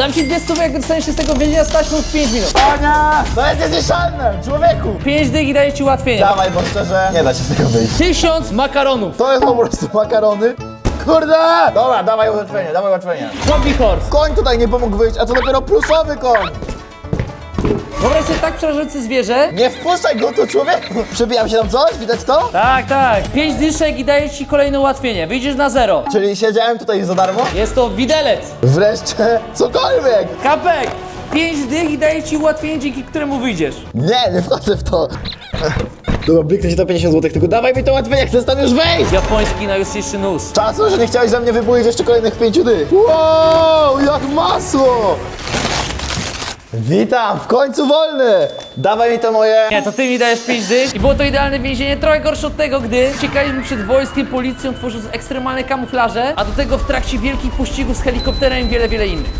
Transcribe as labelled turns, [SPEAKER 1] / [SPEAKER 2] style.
[SPEAKER 1] Dam ci dwie stówy, jak dostaniesz się z tego więzienia z taśmą w 5 minut.
[SPEAKER 2] O nie! To jest niezniszczalne, człowieku!
[SPEAKER 1] 5 dych i daję ci ułatwienie.
[SPEAKER 2] Dawaj, bo szczerze, nie da się z tego wyjść.
[SPEAKER 1] Tysiąc makaronów.
[SPEAKER 2] To jest po prostu makarony. Kurde! Dobra, dawaj ułatwienie, dawaj ułatwienie.
[SPEAKER 1] Zombie horse.
[SPEAKER 2] Koń tutaj nie pomógł wyjść, a to dopiero pluszowy koń!
[SPEAKER 1] Wyobraź sobie tak przerażające zwierzę.
[SPEAKER 2] Nie wpuszczaj go tu, człowieku! Przebijam się tam coś? Widać to?
[SPEAKER 1] Tak, tak. 5 dyszek i daję ci kolejne ułatwienie. Wyjdziesz na zero.
[SPEAKER 2] Czyli siedziałem tutaj za darmo?
[SPEAKER 1] Jest to widelec.
[SPEAKER 2] Wreszcie cokolwiek!
[SPEAKER 1] Kapek. 5 dych i daję ci ułatwienie, dzięki któremu wyjdziesz.
[SPEAKER 2] Nie, nie wchodzę w to. Dobra, bliknę się to 50 zł, tylko dawaj mi to ułatwienie, chcę stąd już wyjść!
[SPEAKER 1] Japoński najostrzejszy nóż.
[SPEAKER 2] Czasu, że nie chciałeś ze mnie wybudzić jeszcze kolejnych pięciu dych. Wow, jak masło! Witam, w końcu wolny! Dawaj mi to moje...
[SPEAKER 1] Nie, to ty mi dajesz 5 dych. I było to idealne więzienie, trochę gorsze od tego, gdy uciekaliśmy przed wojskiem, policją, tworząc ekstremalne kamuflaże, a do tego w trakcie wielkich pościgów z helikopterem i wiele, wiele innych.